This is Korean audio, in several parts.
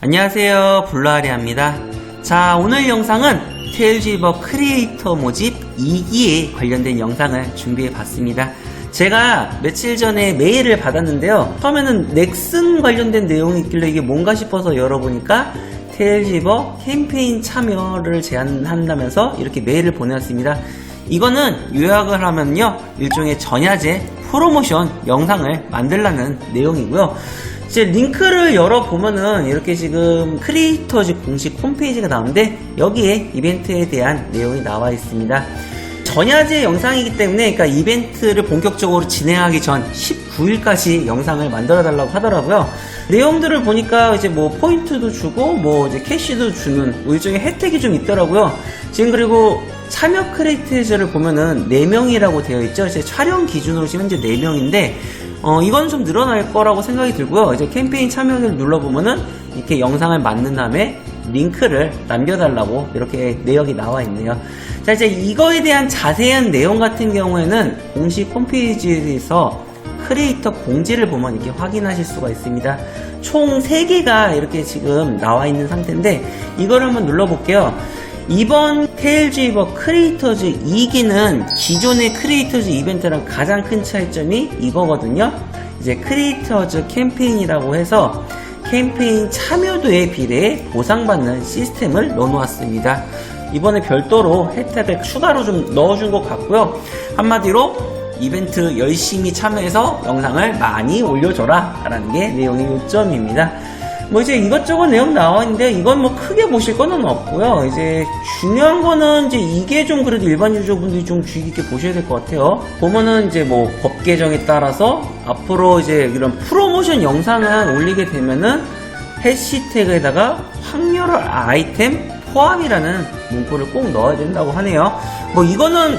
안녕하세요. 블루아리아입니다. 자 오늘 영상은 테일즈버 크리에이터 모집 2기에 관련된 영상을 준비해 봤습니다. 제가 며칠 전에 메일을 받았는데요. 처음에는 넥슨 관련된 내용이 있길래 이게 뭔가 싶어서 열어보니까 테일즈버 캠페인 참여를 제안한다면서 이렇게 메일을 보내왔습니다. 이거는 요약을 하면요. 일종의 전야제 프로모션 영상을 만들라는 내용이고요 이제 링크를 열어보면은 이렇게 지금 크리에이터즈 공식 홈페이지가 나오는데 여기에 이벤트에 대한 내용이 나와 있습니다. 전야제 영상이기 때문에 그러니까 이벤트를 본격적으로 진행하기 전 19일까지 영상을 만들어 달라고 하더라고요. 내용들을 보니까 이제 뭐 포인트도 주고 뭐 이제 캐시도 주는 뭐 일종의 혜택이 좀 있더라고요. 지금 그리고 참여 크리에이터즈를 보면은 4명이라고 되어 있죠. 이제 촬영 기준으로 지금 현재 4명인데 어, 이건 좀 늘어날 거라고 생각이 들고요. 이제 캠페인 참여를 눌러보면은 이렇게 영상을 만든 다음에 링크를 남겨달라고 이렇게 내역이 나와 있네요. 자, 이제 이거에 대한 자세한 내용 같은 경우에는 공식 홈페이지에서 크리에이터 공지를 보면 이렇게 확인하실 수가 있습니다. 총 3개가 이렇게 지금 나와 있는 상태인데 이걸 한번 눌러볼게요. 이번 테일즈이버 크리에이터즈 2기는 기존의 크리에이터즈 이벤트랑 가장 큰 차이점이 이거거든요. 이제 크리에이터즈 캠페인이라고 해서 캠페인 참여도에 비례해 보상받는 시스템을 넣어놓았습니다. 이번에 별도로 혜택을 추가로 좀 넣어준 것 같고요. 한마디로 이벤트 열심히 참여해서 영상을 많이 올려줘라 라는 게 내용의 요점입니다. 뭐 이제 이것저것 내용 나와 있는데 이건 뭐 크게 보실 거는 없고요. 이제 중요한 거는 이제 이게 좀 그래도 일반 유저분들이 좀 주의 깊게 보셔야 될 것 같아요. 보면은 이제 뭐 법 개정에 따라서 앞으로 이제 이런 프로모션 영상을 올리게 되면은 해시태그에다가 확률을 아이템 포함이라는 문구를 꼭 넣어야 된다고 하네요. 뭐 이거는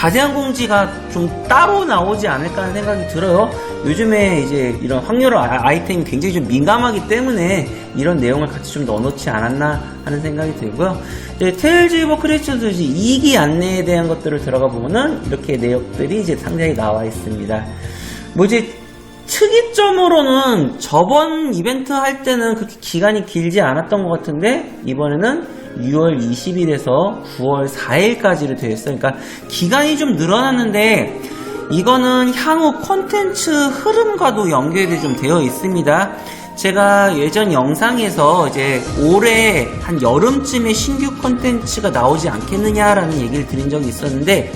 자세한 공지가 좀 따로 나오지 않을까 하는 생각이 들어요. 요즘에 이제 이런 확률 아- 아이템이 굉장히 좀 민감하기 때문에 이런 내용을 같이 좀 넣어놓지 않았나 하는 생각이 들고요. 이제 테일즈이버 크리에이터즈 2기 안내에 대한 것들을 들어가 보면은 이렇게 내역들이 이제 상자에 나와 있습니다. 뭐 이제 특이점으로는 저번 이벤트 할 때는 그렇게 기간이 길지 않았던 것 같은데 이번에는 6월 20일에서 9월 4일까지로 되어 있어요. 그러니까 기간이 좀 늘어났는데 이거는 향후 콘텐츠 흐름과도 연결이 좀 되어 있습니다. 제가 예전 영상에서 이제 올해 한 여름쯤에 신규 콘텐츠가 나오지 않겠느냐라는 얘기를 드린 적이 있었는데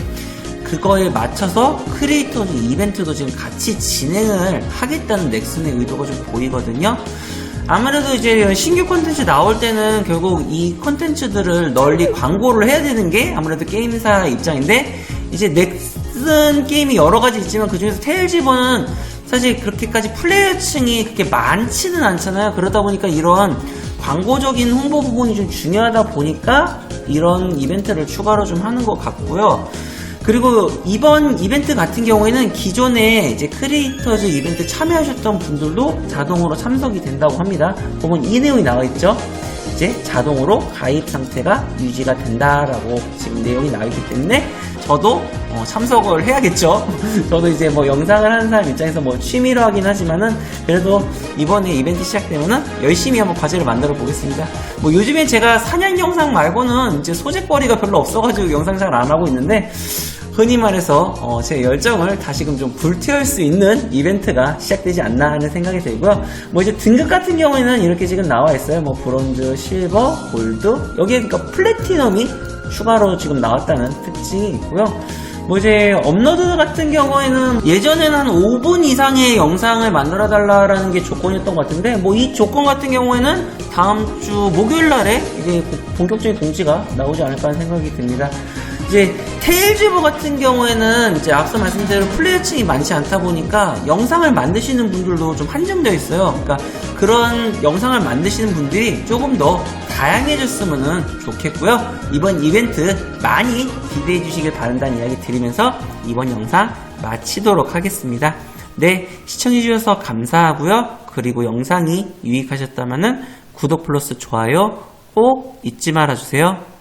그거에 맞춰서 크리에이터즈 이벤트도 지금 같이 진행을 하겠다는 넥슨의 의도가 좀 보이거든요. 아무래도 이제 신규 콘텐츠 나올 때는 결국 이 콘텐츠들을 널리 광고를 해야 되는 게 아무래도 게임사 입장인데 이제 넥슨 게임이 여러 가지 있지만 그 중에서 테일즈버는 사실 그렇게까지 플레이어층이 그렇게 많지는 않잖아요. 그러다 보니까 이런 광고적인 홍보 부분이 좀 중요하다 보니까 이런 이벤트를 추가로 좀 하는 것 같고요. 그리고 이번 이벤트 같은 경우에는 기존에 이제 크리에이터즈 이벤트 참여하셨던 분들도 자동으로 참석이 된다고 합니다. 보면 이 내용이 나와 있죠. 이제 자동으로 가입 상태가 유지가 된다라고 지금 내용이 나와 있기 때문에 저도 어, 참석을 해야겠죠. 저도 이제 뭐 영상을 하는 사람 입장에서 뭐 취미로 하긴 하지만은 그래도 이번에 이벤트 시작되면은 열심히 한번 과제를 만들어 보겠습니다. 뭐 요즘에 제가 사냥 영상 말고는 이제 소재거리가 별로 없어가지고 영상 잘 안 하고 있는데 흔히 말해서 어, 제 열정을 다시금 좀 불태울 수 있는 이벤트가 시작되지 않나 하는 생각이 들고요. 뭐 이제 등급 같은 경우에는 이렇게 지금 나와 있어요. 뭐 브론즈, 실버, 골드 여기에 그러니까 플래티넘이 추가로 지금 나왔다는 특징이 있고요. 뭐 이제 업로드 같은 경우에는 예전에는 한 5분 이상의 영상을 만들어 달라라는 게 조건이었던 것 같은데 뭐 이 조건 같은 경우에는 다음 주 목요일 날에 이제 본격적인 공지가 나오지 않을까 하는 생각이 듭니다. 이제 테일즈버 같은 경우에는 이제 앞서 말씀드린 플레이어층이 많지 않다 보니까 영상을 만드시는 분들도 좀 한정되어 있어요. 그러니까 그런 영상을 만드시는 분들이 조금 더 다양해졌으면 좋겠고요. 이번 이벤트 많이 기대해 주시길 바란다는 이야기 드리면서 이번 영상 마치도록 하겠습니다. 네, 시청해 주셔서 감사하고요. 그리고 영상이 유익하셨다면 구독 플러스 좋아요 꼭 잊지 말아 주세요.